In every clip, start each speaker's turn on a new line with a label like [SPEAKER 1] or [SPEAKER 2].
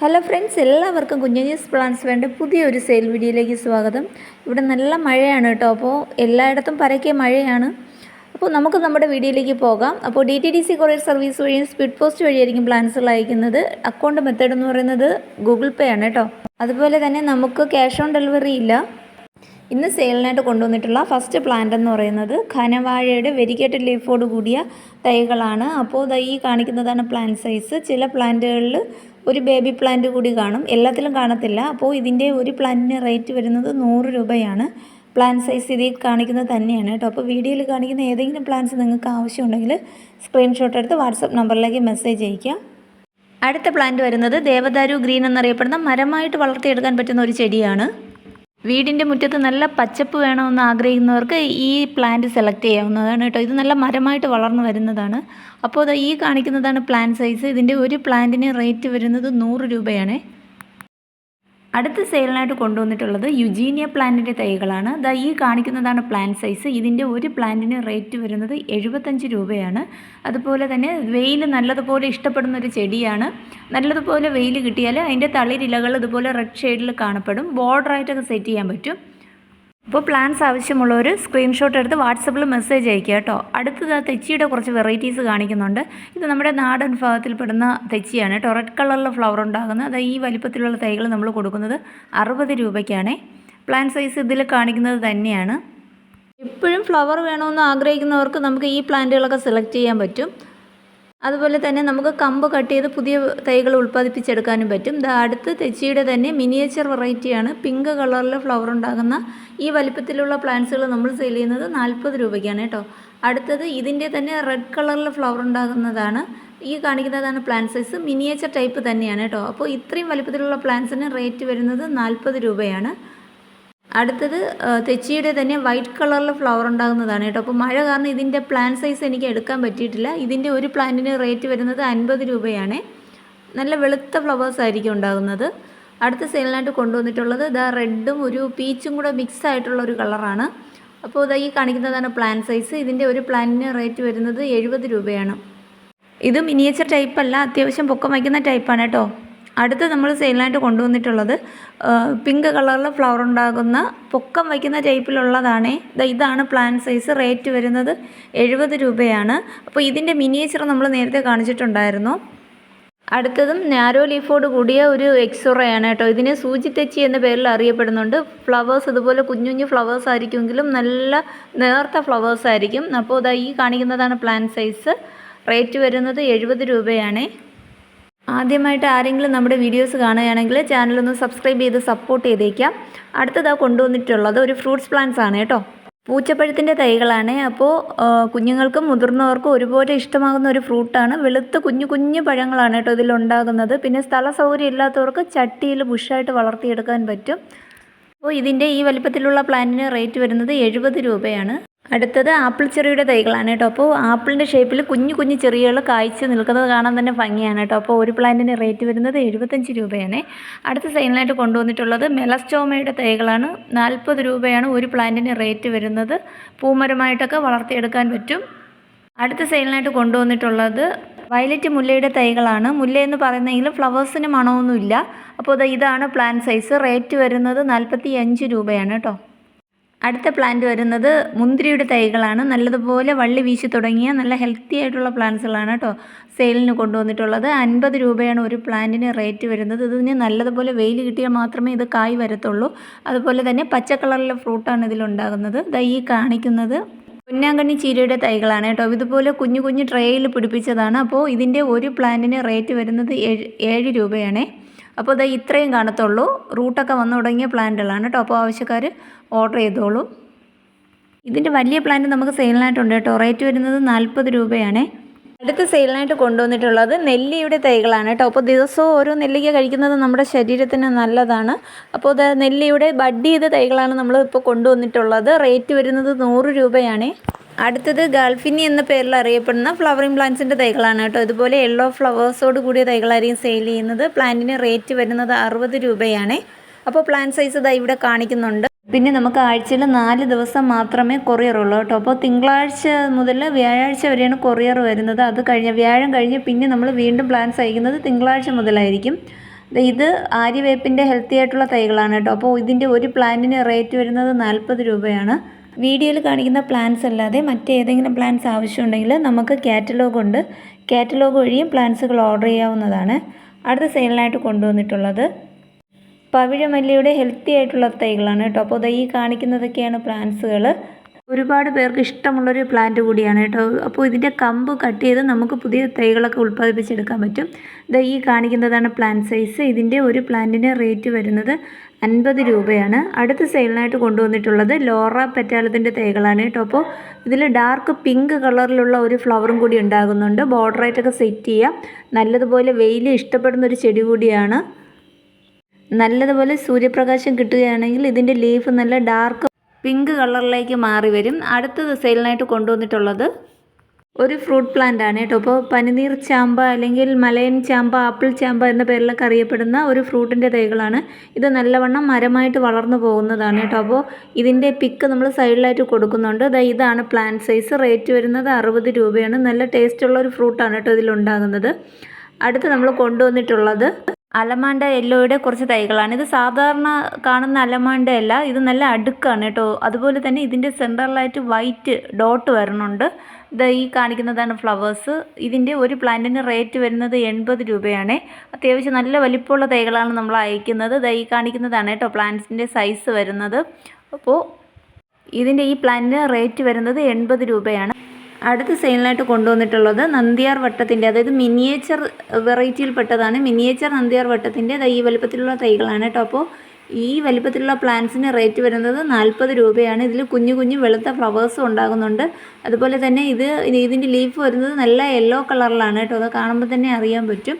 [SPEAKER 1] Hello friends എല്ലാവർക്കും കുഞ്ഞുനീസ് plans വേണ്ട പുതിയൊരു സെയിൽ വീഡിയോയിലേക്ക് സ്വാഗതം. ഇവിടെ നല്ല മഴയാണ് കേട്ടോ അപ്പോൾ എല്ലായിടത്തും പരക്കെ മഴയാണ്. അപ്പോൾ നമുക്ക് നമ്മുടെ വീഡിയോയിലേക്ക് പോകാം. അപ്പോൾ D T D C courier service വഴിയും സ്പീഡ് പോസ്റ്റ് വഴിയായിരിക്കും പ്ലാൻസുകൾ അയക്കുന്നത്. അക്കൗണ്ട് മെത്തേഡ് എന്ന് പറയുന്നത് ഗൂഗിൾ പേ ആണ് കേട്ടോ. അതുപോലെ തന്നെ നമുക്ക് ക്യാഷ് ഓൺ ഡെലിവറി ഇല്ല. ഇന്ന് സെയിലിനായിട്ട് കൊണ്ടുവന്നിട്ടുള്ള ഫസ്റ്റ് പ്ലാന്റ് എന്ന് പറയുന്നത് ഖനവാഴയുടെ വെരിക്കേറ്റഡ് ലീഫോട് കൂടിയ തൈകളാണ്. അപ്പോൾ ഈ കാണിക്കുന്നതാണ് പ്ലാന്റ് സൈസ് ചില പ്ലാന്റുകളിൽ ഒരു ബേബി പ്ലാന്റ് കൂടി കാണും. എല്ലാത്തിലും കാണത്തില്ല. അപ്പോൾ ഇതിന്റെ ഒരു പ്ലാന്റിന് റേറ്റ് വരുന്നത് നൂറ് രൂപയാണ്. പ്ലാൻ സൈസ് ഇതിൽ കാണിക്കുന്നത് തന്നെയാണ് കേട്ടോ. അപ്പോൾ വീഡിയോയിൽ കാണിക്കുന്ന ഏതെങ്കിലും പ്ലാന്റ്സ് നിങ്ങൾക്ക് ആവശ്യമുണ്ടെങ്കിൽ സ്ക്രീൻഷോട്ട് എടുത്ത് വാട്സപ്പ് നമ്പറിലേക്ക് മെസ്സേജ് അയയ്ക്കുക അടുത്ത പ്ലാന്റ് വരുന്നത് ദേവദാരു ഗ്രീൻ എന്നറിയപ്പെടുന്ന മരമായിട്ട് വളർത്തിയെടുക്കാൻ പറ്റുന്ന ഒരു ചെടിയാണ്. വീടിന്റെ മുറ്റത്ത് നല്ല പച്ചപ്പ് വേണമെന്ന് ആഗ്രഹിക്കുന്നവർക്ക് ഈ പ്ലാന്റ് സെലക്ട് ചെയ്യാവുന്നതാണ് കേട്ടോ. ഇത് നല്ല മരമായിട്ട് വളർന്നു വരുന്നതാണ്. അപ്പോൾ ഈ കാണിക്കുന്നതാണ് പ്ലാന്റ് സൈസ് ഇതിന്റെ ഒരു പ്ലാന്റിന് റേറ്റ് വരുന്നത് നൂറ് രൂപയാണ്. അടുത്ത സെയിലിനായിട്ട് കൊണ്ടുവന്നിട്ടുള്ളത് യുജീനിയ പ്ലാന്റിന്റെ തൈകളാണ്. ദാ ഈ കാണിക്കുന്നതാണ് പ്ലാന്റ് സൈസ്. ഇതിന്റെ ഒരു പ്ലാന്റിന് റേറ്റ് വരുന്നത് എഴുപത്തഞ്ച് രൂപയാണ്. അതുപോലെ തന്നെ വെയിൽ നല്ലതുപോലെ ഇഷ്ടപ്പെടുന്ന ഒരു ചെടിയാണ്. നല്ലതുപോലെ വെയിൽ കിട്ടിയാൽ അതിന്റെ തളിരിലകൾ ഇതുപോലെ റെഡ് ഷെയ്ഡിൽ കാണപ്പെടും. ബോർഡറായിട്ടൊക്കെ സെറ്റ് ചെയ്യാൻ പറ്റും. അപ്പോൾ പ്ലാൻസ് ആവശ്യമുള്ളവർ സ്ക്രീൻഷോട്ട് എടുത്ത് വാട്സപ്പിൽ മെസ്സേജ് അയക്കുക കേട്ടോ. അടുത്തത് ആ തെച്ചിയുടെ കുറച്ച് വെറൈറ്റീസ് കാണിക്കുന്നുണ്ട്. ഇത് നമ്മുടെ നാടൻ വിഭാഗത്തിൽപ്പെടുന്ന തെച്ചിയാണ് കേട്ടോ. റെഡ് കളറിലെ ഫ്ലവർ ഉണ്ടാകുന്നത്. അത് ഈ വലിപ്പത്തിലുള്ള തൈകൾ നമ്മൾ കൊടുക്കുന്നത് അറുപത് രൂപയ്ക്കാണ്. പ്ലാൻ സൈസ് ഇതിൽ കാണിക്കുന്നത് തന്നെയാണ്. എപ്പോഴും ഫ്ലവർ വേണമെന്ന് ആഗ്രഹിക്കുന്നവർക്ക് നമുക്ക് ഈ പ്ലാന്റുകളൊക്കെ സെലക്ട് ചെയ്യാൻ പറ്റും. അതുപോലെ തന്നെ നമുക്ക് കമ്പ് കട്ട് ചെയ്ത് പുതിയ തൈകൾ ഉൽപ്പാദിപ്പിച്ചെടുക്കാനും പറ്റും. ദാ അടുത്ത് തെച്ചിയുടെ തന്നെ മിനിയേച്ചർ വെറൈറ്റിയാണ് പിങ്ക് കളറിൽ ഫ്ലവർ ഉണ്ടാകുന്ന ഈ വലിപ്പത്തിലുള്ള പ്ലാന്റ്സുകൾ നമ്മൾ സെയിൽ ചെയ്യുന്നത് നാൽപ്പത് രൂപയ്ക്കാണ് കേട്ടോ. അടുത്തത് ഇതിന്റെ തന്നെ റെഡ് കളറിൽ ഫ്ലവർ ഉണ്ടാകുന്നതാണ്. ഈ കാണിക്കുന്നതാണ് പ്ലാന്റ് സൈസ് മിനിയേച്ചർ ടൈപ്പ് തന്നെയാണ് കേട്ടോ. അപ്പോൾ ഇത്രയും വലിപ്പത്തിലുള്ള പ്ലാന്റ്സിന് റേറ്റ് വരുന്നത് നാൽപ്പത് രൂപയാണ്. അടുത്തത് തെച്ചിയുടെ തന്നെ വൈറ്റ് കളറിൽ ഫ്ലവർ ഉണ്ടാകുന്നതാണ് കേട്ടോ. അപ്പോൾ മഴ കാരണം ഇതിന്റെ പ്ലാൻ സൈസ് എനിക്ക് എടുക്കാൻ പറ്റിയിട്ടില്ല. ഇതിന്റെ ഒരു പ്ലാന്റിന് റേറ്റ് വരുന്നത് അൻപത് രൂപയാണ്. നല്ല വെളുത്ത ഫ്ലവേഴ്സ് ആയിരിക്കും ഉണ്ടാകുന്നത്. അടുത്ത സെയിലിനായിട്ട് കൊണ്ടുവന്നിട്ടുള്ളത് ഇതാ റെഡും ഒരു പീച്ചും കൂടെ മിക്സ് ആയിട്ടുള്ള ഒരു കളറാണ് അപ്പോൾ ഇതാ ഈ കാണിക്കുന്നതാണ് പ്ലാൻ സൈസ് ഇതിന്റെ ഒരു പ്ലാന്റിന് റേറ്റ് വരുന്നത് എഴുപത് രൂപയാണ്. ഇത് മിനിയേച്ചർ ടൈപ്പല്ല അത്യാവശ്യം പൊക്കം വയ്ക്കുന്ന ടൈപ്പാണ് കേട്ടോ. അടുത്ത് നമ്മൾ സെയിലിനായിട്ട് കൊണ്ടുവന്നിട്ടുള്ളത് പിങ്ക് കളറിൽ ഫ്ലവർ ഉണ്ടാകുന്ന പൊക്കം വയ്ക്കുന്ന ടൈപ്പിലുള്ളതാണ് ഇതാണ് പ്ലാൻ സൈസ് റേറ്റ് വരുന്നത് എഴുപത് രൂപയാണ്. അപ്പോൾ ഇതിന്റെ മിനിയേച്ചർ നമ്മൾ നേരത്തെ കാണിച്ചിട്ടുണ്ടായിരുന്നു. അടുത്തതും നാരോ ലീഫോട് കൂടിയ ഒരു എക്സുറയാണ് കേട്ടോ. ഇതിനെ സൂചി തെച്ചി എന്ന പേരിൽ അറിയപ്പെടുന്നുണ്ട്. ഫ്ലവേഴ്സ് ഇതുപോലെ കുഞ്ഞു കുഞ്ഞു ഫ്ലവേഴ്സ് ആയിരിക്കുമെങ്കിലും നല്ല നേർത്ത ഫ്ലവേഴ്സ് ആയിരിക്കും. അപ്പോൾ ഇതാ ഈ കാണിക്കുന്നതാണ് പ്ലാൻ സൈസ് റേറ്റ് വരുന്നത് എഴുപത് രൂപയാണ്. ആദ്യമായിട്ട് ആരെങ്കിലും നമ്മുടെ വീഡിയോസ് കാണുകയാണെങ്കിൽ ചാനലൊന്ന് സബ്സ്ക്രൈബ് ചെയ്ത് സപ്പോർട്ട് ചെയ്തേക്കാം. അടുത്തതാ കൊണ്ടുവന്നിട്ടുള്ളത് ഒരു ഫ്രൂട്ട്സ് പ്ലാന്റ്സ് ആണ് കേട്ടോ. പൂച്ചപ്പഴത്തിന്റെ തൈകളാണ്. അപ്പോൾ കുഞ്ഞുങ്ങൾക്കും മുതിർന്നവർക്കും ഒരുപോലെ ഇഷ്ടമാകുന്ന ഒരു ഫ്രൂട്ടാണ് വെളുത്ത കുഞ്ഞു കുഞ്ഞു പഴങ്ങളാണ് കേട്ടോ ഇതിലുണ്ടാകുന്നത്. പിന്നെ സ്ഥല സൗകര്യം ഇല്ലാത്തവർക്ക് ചട്ടിയിൽ ബുഷായിട്ട് വളർത്തിയെടുക്കാൻ പറ്റും. അപ്പോൾ ഇതിന്റെ ഈ വലിപ്പത്തിലുള്ള പ്ലാന്റിന് റേറ്റ് വരുന്നത് എഴുപത് രൂപയാണ്. അടുത്തത് ആപ്പിൾ ചെറിയുടെ തൈകളാണ് കേട്ടോ. അപ്പോൾ ആപ്പിളിന്റെ ഷേപ്പിൽ കുഞ്ഞു കുഞ്ഞു ചെറിയകൾ കായ്ച്ച് നിൽക്കുന്നത് കാണാൻ തന്നെ ഭംഗിയാണ് കേട്ടോ. അപ്പോൾ ഒരു പ്ലാന്റിന്റെ റേറ്റ് വരുന്നത് എഴുപത്തഞ്ച് രൂപയാണ്. അടുത്ത സൈനിലായിട്ട് കൊണ്ടുവന്നിട്ടുള്ളത് മെലസ്റ്റോമയുടെ തൈകളാണ്. നാൽപ്പത് രൂപയാണ് ഒരു പ്ലാന്റിന് റേറ്റ് വരുന്നത്. പൂമരമായിട്ടൊക്കെ വളർത്തിയെടുക്കാൻ പറ്റും. അടുത്ത സൈനലായിട്ട് കൊണ്ടുവന്നിട്ടുള്ളത് വയലറ്റ് മുല്ലയുടെ തൈകളാണ്. മുല്ല എന്ന് പറയുന്നെങ്കിലും ഫ്ലവേഴ്സിന് മണമൊന്നുമില്ല. അപ്പോൾ ഇതാണ് പ്ലാന്റ് സൈസ്. റേറ്റ് വരുന്നത് നാൽപ്പത്തി അഞ്ച് രൂപയാണ് കേട്ടോ. അടുത്ത പ്ലാന്റ് വരുന്നത് മുന്തിരിയുടെ തൈകളാണ്. നല്ലതുപോലെ വള്ളി വീശി തുടങ്ങിയ നല്ല ഹെൽത്തി ആയിട്ടുള്ള പ്ലാന്റ്സുകളാണ് കേട്ടോ സെയിലിന് കൊണ്ടുവന്നിട്ടുള്ളത്. അൻപത് രൂപയാണ് ഒരു പ്ലാന്റിന് റേറ്റ് വരുന്നത്. ഇതിന് നല്ലതുപോലെ വെയിൽ കിട്ടിയാൽ മാത്രമേ ഇത് കായ് വരത്തുള്ളൂ. അതുപോലെ തന്നെ പച്ച കളറിലെ ഫ്രൂട്ടാണ് ഇതിലുണ്ടാകുന്നത് ദൈ ഈ കാണിക്കുന്നത് പൊന്നാങ്കണ്ണി ചീരയുടെ തൈകളാണ് കേട്ടോ. ഇതുപോലെ കുഞ്ഞു കുഞ്ഞു ട്രേയിൽ പിടിപ്പിച്ചതാണ്. അപ്പോൾ ഇതിന്റെ ഒരു പ്ലാന്റിന് റേറ്റ് വരുന്നത് ഏഴ് രൂപയാണേ. അപ്പോൾ ഇത് ഇത്രയും കാണത്തുള്ളൂ. റൂട്ടൊക്കെ വന്നു തുടങ്ങിയ പ്ലാന്റുകളാണ് കേട്ടോ. അപ്പോൾ ആവശ്യക്കാർ ഓർഡർ ചെയ്തോളൂ. ഇതിന്റെ വലിയ പ്ലാന്റ് നമുക്ക് സെയിലിനായിട്ടുണ്ട് കേട്ടോ. റേറ്റ് വരുന്നത് നാൽപ്പത് രൂപയാണേ. അടുത്ത സെയിലിനായിട്ട് കൊണ്ടുവന്നിട്ടുള്ളത് നെല്ലിയുടെ തൈകളാണ് കേട്ടോ. അപ്പോൾ ദിവസവും ഓരോ നെല്ലിക്ക കഴിക്കുന്നത് നമ്മുടെ ശരീരത്തിന് നല്ലതാണ്. അപ്പോൾ ഇത് നെല്ലിയുടെ ബഡ് ചെയ്ത തൈകളാണ് നമ്മൾ ഇപ്പോൾ കൊണ്ടുവന്നിട്ടുള്ളത്. റേറ്റ് വരുന്നത് നൂറ് രൂപയാണ്. അടുത്തത് ഗൾഫിനി എന്ന പേരിൽ അറിയപ്പെടുന്ന ഫ്ലവറിംഗ് പ്ലാന്റ്സിന്റെ തൈകളാണ് കേട്ടോ. ഇതുപോലെ യെല്ലോ ഫ്ലവേഴ്സോട് കൂടിയ തൈകളായിരിക്കും സെയിൽ ചെയ്യുന്നത്. പ്ലാന്റിന് റേറ്റ് വരുന്നത് അറുപത് രൂപയാണ്. അപ്പോൾ പ്ലാൻ സൈസ് ഇതാ ഇവിടെ കാണിക്കുന്നുണ്ട്. പിന്നെ നമുക്ക് ആഴ്ചയിൽ നാല് ദിവസം മാത്രമേ കൊറിയർ ഉള്ളൂ കേട്ടോ. അപ്പോൾ തിങ്കളാഴ്ച മുതൽ വ്യാഴാഴ്ച വരെയാണ് കൊറിയർ വരുന്നത്. അത് കഴിഞ്ഞ് വ്യാഴം കഴിഞ്ഞ് പിന്നെ നമ്മൾ വീണ്ടും പ്ലാൻസ് അയക്കുന്നത് തിങ്കളാഴ്ച മുതലായിരിക്കും. ഇത് ആര്യവേപ്പിന്റെ ഹെൽത്തി ആയിട്ടുള്ള തൈകളാണ് കേട്ടോ. അപ്പോൾ ഇതിന്റെ ഒരു പ്ലാന്റിന് റേറ്റ് വരുന്നത് നാൽപ്പത് രൂപയാണ്. വീഡിയോയിൽ കാണിക്കുന്ന പ്ലാൻസ് അല്ലാതെ മറ്റേതെങ്കിലും പ്ലാൻസ് ആവശ്യമുണ്ടെങ്കിൽ നമുക്ക് കാറ്റലോഗ് ഉണ്ട്. കാറ്റലോഗ് വഴിയും പ്ലാൻസുകൾ ഓർഡർ ചെയ്യാവുന്നതാണ്. അടുത്ത സെയിലിനായിട്ട് കൊണ്ടുവന്നിട്ടുള്ളത്. പവിഴമല്ലിയുടെ ഹെൽത്തി ആയിട്ടുള്ള തൈകളാണ് കേട്ടോ. അപ്പോൾ ഈ കാണിക്കുന്നതൊക്കെയാണ് പ്ലാന്റ്സുകൾ ഒരുപാട് പേർക്ക് ഇഷ്ടമുള്ളൊരു പ്ലാന്റ് കൂടിയാണ് കേട്ടോ. അപ്പോൾ ഇതിന്റെ കമ്പ് കട്ട് ചെയ്ത് നമുക്ക് പുതിയ തൈകളൊക്കെ ഉൽപ്പാദിപ്പിച്ചെടുക്കാൻ പറ്റും. ദാ ഈ കാണിക്കുന്നതാണ് പ്ലാന്റ് സൈസ് ഇതിന്റെ ഒരു പ്ലാന്റിന് റേറ്റ് വരുന്നത് അൻപത് രൂപയാണ്. അടുത്ത സെയിലിനായിട്ട് കൊണ്ടുവന്നിട്ടുള്ളത് ലോറ പെറ്റാലത്തിന്റെ തൈകളാണ് കേട്ടോ. അപ്പോൾ ഇതിൽ ഡാർക്ക് പിങ്ക് കളറിലുള്ള ഒരു ഫ്ലവറും കൂടി ഉണ്ടാകുന്നുണ്ട്. ബോർഡറായിട്ടൊക്കെ സെറ്റ് ചെയ്യാം. നല്ലതുപോലെ വെയിൽ ഇഷ്ടപ്പെടുന്ന ഒരു ചെടി കൂടിയാണ്. നല്ലതുപോലെ സൂര്യപ്രകാശം കിട്ടുകയാണെങ്കിൽ ഇതിന്റെ ലീഫ് നല്ല ഡാർക്ക് പിങ്ക് കളറിലേക്ക് മാറി വരും. അടുത്ത സെയിലിനായിട്ട് കൊണ്ടുവന്നിട്ടുള്ളത് ഒരു ഫ്രൂട്ട് പ്ലാന്റ് ആണ് കേട്ടോ. അപ്പോൾ പനിനീർ ചാമ്പ അല്ലെങ്കിൽ മലയൻ ചാമ്പ ആപ്പിൾ ചാമ്പ എന്ന പേരിലൊക്കെ അറിയപ്പെടുന്ന ഒരു ഫ്രൂട്ടിന്റെ തൈകളാണ്. ഇത് നല്ലവണ്ണം മരമായിട്ട് വളർന്നു പോകുന്നതാണ് കേട്ടോ. അപ്പോൾ ഇതിന്റെ പിക്ക് നമ്മൾ സൈഡിലായിട്ട് കൊടുക്കുന്നുണ്ട്. ദാ ഇതാണ് പ്ലാന്റ് സൈസ്. റേറ്റ് വരുന്നത് അറുപത് രൂപയാണ്. നല്ല ടേസ്റ്റുള്ള ഒരു ഫ്രൂട്ടാണ് കേട്ടോ ഇതിലുണ്ടാകുന്നത്. അടുത്ത് നമ്മൾ കൊണ്ടുവന്നിട്ടുള്ളത് അലമാണ്ട യെല്ലോയുടെ കുറച്ച് തൈകളാണ്. ഇത് സാധാരണ കാണുന്ന അലമാണ്ട അല്ല ഇത് നല്ല അടുക്കാണ് കേട്ടോ. അതുപോലെ തന്നെ ഇതിന്റെ സെന്ററിലായിട്ട് വൈറ്റ് ഡോട്ട് വരുന്നുണ്ട് ഇത് ഈ കാണിക്കുന്നതാണ് ഫ്ലവേഴ്സ്. ഇതിന്റെ ഒരു പ്ലാന്റിന് റേറ്റ് വരുന്നത് എൺപത് രൂപയാണ്. അത്യാവശ്യം നല്ല വലിപ്പമുള്ള തൈകളാണ് നമ്മൾ അയക്കുന്നത്. ഇത് ഈ കാണിക്കുന്നതാണ് കേട്ടോ പ്ലാന്റ്സിന്റെ സൈസ് വരുന്നത്. അപ്പോൾ ഇതിന്റെ ഈ പ്ലാന്റിന് റേറ്റ് വരുന്നത് എൺപത് രൂപയാണ്. അടുത്ത സെയിലിനായിട്ട് കൊണ്ടുവന്നിട്ടുള്ളത് നന്ദിയാർ വട്ടത്തിന്റെ അതായത് മിനിയേച്ചർ വെറൈറ്റിയിൽപ്പെട്ടതാണ്. മിനിയേച്ചർ നന്ദിയാർ വട്ടത്തിന്റെ ഈ വലുപ്പത്തിലുള്ള തൈകളാണ് കേട്ടോ. അപ്പോൾ ഈ വലിപ്പത്തിലുള്ള പ്ലാന്റ്സിന് റേറ്റ് വരുന്നത് നാൽപ്പത് രൂപയാണ്. ഇതിൽ കുഞ്ഞു കുഞ്ഞു വെളുത്ത ഫ്ലവേഴ്സും ഉണ്ടാകുന്നുണ്ട്. അതുപോലെ തന്നെ ഇത് ഇതിന്റെ ലീഫ് വരുന്നത് നല്ല യെല്ലോ കളറിലാണ് കേട്ടോ. അത് കാണുമ്പോൾ തന്നെ അറിയാൻ പറ്റും.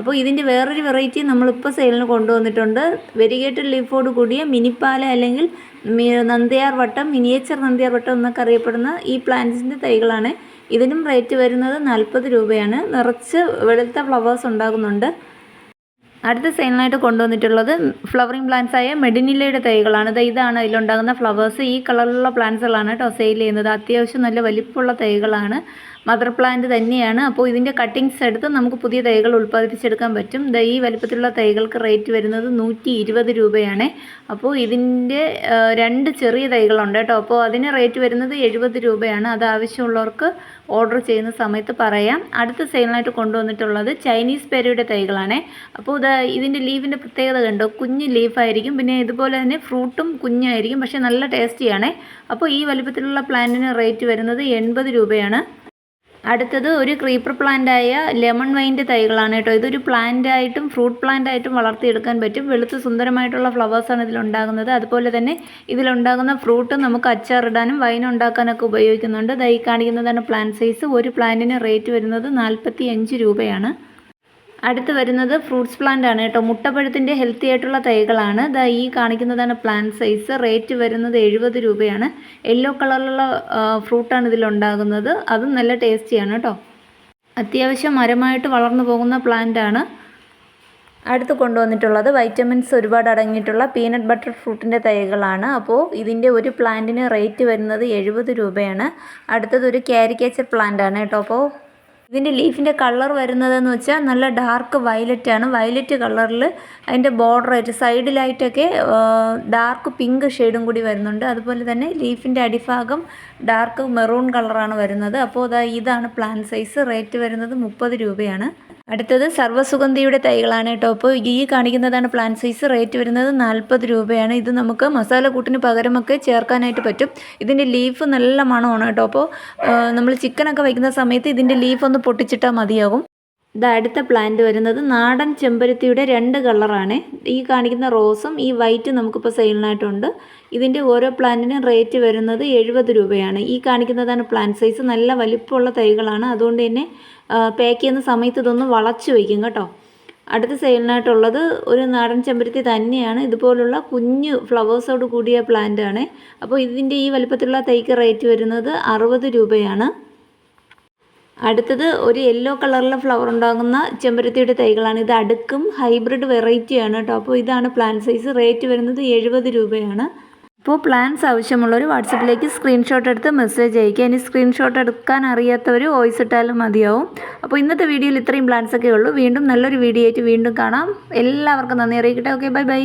[SPEAKER 1] അപ്പോൾ ഇതിന്റെ വേറൊരു വെറൈറ്റി നമ്മളിപ്പോൾ സെയിലിന് കൊണ്ടുവന്നിട്ടുണ്ട്. വെരിഗേറ്റഡ് ലീഫോട് കൂടിയ മിനിപ്പാല അല്ലെങ്കിൽ നന്ദിയാർ വട്ടം മിനിയേച്ചർ നന്ദിയാർ വട്ടം എന്നൊക്കെ അറിയപ്പെടുന്ന ഈ പ്ലാന്റ്സിന്റെ തൈകളാണ്. ഇതിനും റേറ്റ് വരുന്നത് നാൽപ്പത് രൂപയാണ്. നിറച്ച് വെളുത്ത ഫ്ലവേഴ്സ് ഉണ്ടാകുന്നുണ്ട്. അടുത്ത സെയിലിനായിട്ട് കൊണ്ടുവന്നിട്ടുള്ളത് ഫ്ലവറിങ് പ്ലാന്റ്സ് ആയ മെഡിനിലയുടെ തൈകളാണ്. ഇതാണ് അതിലുണ്ടാകുന്ന ഫ്ലവേഴ്സ്. ഈ കളറിലുള്ള പ്ലാന്റ്സുകളാണ് കേട്ടോ സെയിൽ ചെയ്യുന്നത്. അത്യാവശ്യം നല്ല വലിപ്പമുള്ള തൈകളാണ്. മദർ പ്ലാന്റ് തന്നെയാണ്. അപ്പോൾ ഇതിന്റെ കട്ടിങ്സ് എടുത്ത് നമുക്ക് പുതിയ തൈകൾ ഉൽപ്പാദിപ്പിച്ചെടുക്കാൻ പറ്റും. ഈ വലിപ്പത്തിലുള്ള തൈകൾക്ക് റേറ്റ് വരുന്നത് നൂറ്റി ഇരുപത് രൂപയാണ്. അപ്പോൾ ഇതിന്റെ രണ്ട് ചെറിയ തൈകളുണ്ട് കേട്ടോ. അപ്പോൾ അതിന് റേറ്റ് വരുന്നത് എഴുപത് രൂപയാണ്. അത് ആവശ്യമുള്ളവർക്ക് ഓർഡർ ചെയ്യുന്ന സമയത്ത് പറയാം. അടുത്ത സെയിലിനായിട്ട് കൊണ്ടുവന്നിട്ടുള്ളത് ചൈനീസ് പേരയുടെ തൈകളാണ്. അപ്പോൾ ഇത് ഇതിന്റെ ലീവിന്റെ പ്രത്യേകത കണ്ടോ? കുഞ്ഞ് ലീഫായിരിക്കും പിന്നെ ഇതുപോലെ തന്നെ ഫ്രൂട്ടും കുഞ്ഞായിരിക്കും. പക്ഷേ നല്ല ടേസ്റ്റിയാണ് അപ്പോൾ ഈ വലിപ്പത്തിലുള്ള പ്ലാന്റിന് റേറ്റ് വരുന്നത് എൺപത് രൂപയാണ്. അടുത്തത് ഒരു ക്രീപ്പർ പ്ലാന്റ് ആയ ലെമൺ വൈന്റെ തൈകളാണ് കേട്ടോ. ഇതൊരു പ്ലാന്റ് ആയിട്ടും ഫ്രൂട്ട് പ്ലാന്റ് ആയിട്ടും വളർത്തിയെടുക്കാൻ പറ്റും. വെളുത്ത് സുന്ദരമായിട്ടുള്ള ഫ്ലവേഴ്സാണ് ഇതിലുണ്ടാകുന്നത് അതുപോലെ തന്നെ ഇതിലുണ്ടാകുന്ന ഫ്രൂട്ട് നമുക്ക് അച്ചാറിടാനും വൈൻ ഉണ്ടാക്കാനൊക്കെ ഉപയോഗിക്കുന്നുണ്ട്. ദൈ കാണിക്കുന്നതാണ് പ്ലാന്റ് സൈസ് ഒരു പ്ലാന്റിന് റേറ്റ് വരുന്നത് നാൽപ്പത്തി രൂപയാണ്. അടുത്ത് വരുന്നത് ഫ്രൂട്ട്സ് പ്ലാന്റ് ആണ് കേട്ടോ. മുട്ടപ്പഴത്തിന്റെ ഹെൽത്തി ആയിട്ടുള്ള തൈകളാണ്. ദാ ഈ കാണിക്കുന്നതാണ് പ്ലാന്റ് സൈസ്. റേറ്റ് വരുന്നത് എഴുപത് രൂപയാണ്. യെല്ലോ കളറിലുള്ള ഫ്രൂട്ടാണ് ഇതിലുണ്ടാകുന്നത് അതും നല്ല ടേസ്റ്റിയാണ് കേട്ടോ. അത്യാവശ്യം മരമായിട്ട് വളർന്നു പോകുന്ന പ്ലാന്റ് ആണ്. അടുത്ത് കൊണ്ടുവന്നിട്ടുള്ളത് വൈറ്റമിൻസ് ഒരുപാട് അടങ്ങിയിട്ടുള്ള പീനട്ട് ബട്ടർ ഫ്രൂട്ടിന്റെ തൈകളാണ്. അപ്പോൾ ഇതിന്റെ ഒരു പ്ലാന്റിന് റേറ്റ് വരുന്നത് എഴുപത് രൂപയാണ്. അടുത്തത് ഒരു ക്യാരിക്കേച്ചർ പ്ലാന്റ് ആണ് കേട്ടോ. അപ്പോൾ ഇതിന്റെ ലീഫിന്റെ കളർ വരുന്നതെന്ന് വെച്ചാൽ നല്ല ഡാർക്ക് വയലറ്റ് ആണ് വയലറ്റ് കളറിൽ അതിന്റെ ബോർഡറായിട്ട് സൈഡിലായിട്ടൊക്കെ ഡാർക്ക് പിങ്ക് ഷെയ്ഡും കൂടി വരുന്നുണ്ട്. അതുപോലെ തന്നെ ലീഫിന്റെ അടിഭാഗം ഡാർക്ക് മെറൂൺ കളറാണ് വരുന്നത്. അപ്പോൾ ഇതാണ് പ്ലാന്റ് സൈസ്. റേറ്റ് വരുന്നത് മുപ്പത് രൂപയാണ്. അടുത്തത് സർവസുഗന്ധിയുടെ തൈകളാണ് കേട്ടോ. അപ്പോൾ ഈ കാണിക്കുന്നതാണ് പ്ലാന്റ് സൈസ് റേറ്റ് വരുന്നത് നാൽപ്പത് രൂപയാണ്. ഇത് നമുക്ക് മസാല കൂട്ടിന് പകരമൊക്കെ ചേർക്കാനായിട്ട് പറ്റും. ഇതിന്റെ ലീഫ് നല്ല മണമാണ് കേട്ടോ. അപ്പോൾ നമ്മൾ ചിക്കനൊക്കെ വയ്ക്കുന്ന സമയത്ത് ഇതിന്റെ ലീഫ് ഒന്ന് പൊട്ടിച്ചിട്ടാൽ മതിയാകും. ഇത് അടുത്ത പ്ലാന്റ് വരുന്നത്. നാടൻ ചെമ്പരത്തിയുടെ രണ്ട് കളറാണ് ഈ കാണിക്കുന്ന റോസും ഈ വൈറ്റ് നമുക്കിപ്പോൾ സെയിലിനായിട്ടുണ്ട് ഇതിന്റെ ഓരോ പ്ലാന്റിനും റേറ്റ് വരുന്നത് എഴുപത് രൂപയാണ്. ഈ കാണിക്കുന്നതാണ് പ്ലാന്റ് സൈസ് നല്ല വലിപ്പമുള്ള തൈകളാണ്. അതുകൊണ്ട് തന്നെ പാക്ക് ചെയ്യുന്ന സമയത്ത് ഇതൊന്ന് വളച്ച് വയ്ക്കും കേട്ടോ. അടുത്ത സെയിലിനായിട്ടുള്ളത് ഒരു നാടൻ ചെമ്പരത്തി തന്നെയാണ്. ഇതുപോലുള്ള കുഞ്ഞ് ഫ്ലവേഴ്സോട് കൂടിയ പ്ലാന്റ് ആണ്. അപ്പോൾ ഇതിന്റെ ഈ വലിപ്പത്തിലുള്ള തൈക്ക് റേറ്റ് വരുന്നത് അറുപത് രൂപയാണ്. അടുത്തത് ഒരു യെല്ലോ കളറിലെ ഫ്ലവർ ഉണ്ടാകുന്ന ചെമ്പരത്തിയുടെ തൈകളാണ്. ഇത് അടുക്കും ഹൈബ്രിഡ് വെറൈറ്റിയാണ് കേട്ടോ. അപ്പോൾ ഇതാണ് പ്ലാന്റ് സൈസ് റേറ്റ് വരുന്നത് എഴുപത് രൂപയാണ്. അപ്പോൾ പ്ലാൻസ് ആവശ്യമുള്ളവർ വാട്സപ്പിലേക്ക് സ്ക്രീൻഷോട്ട് എടുത്ത് മെസ്സേജ് അയക്കുക. ഇനി സ്ക്രീൻഷോട്ട് എടുക്കാൻ അറിയാത്തവർ വോയിസ് ഇട്ടാലും മതിയാവും. അപ്പോൾ ഇന്നത്തെ വീഡിയോയിൽ ഇത്രയും പ്ലാൻസ് ഒക്കെ ഉള്ളൂ. വീണ്ടും നല്ലൊരു വീഡിയോ ആയിട്ട് വീണ്ടും കാണാം. എല്ലാവർക്കും നന്ദി. അറിയിക്കട്ടെ. Okay bye bye